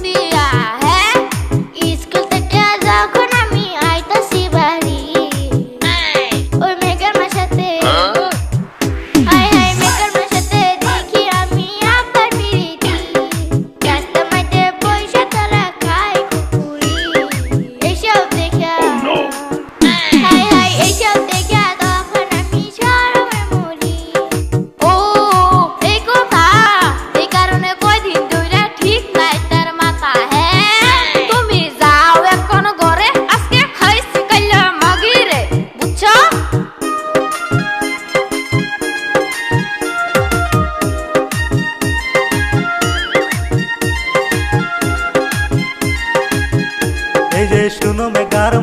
need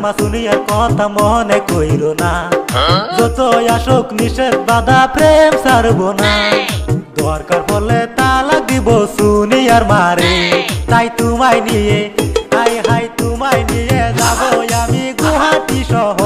মা শুনিয়া কথা মনে কইর না। যত আসুক নিষেধ, বাধা, প্রেম সারব না। দরকার বলে তালাক দিব শুনিয়ার মারে। তাই তোমায় নিয়ে হাই হাই তোমায় নিয়ে যাব আমি গুহাটি শহরে।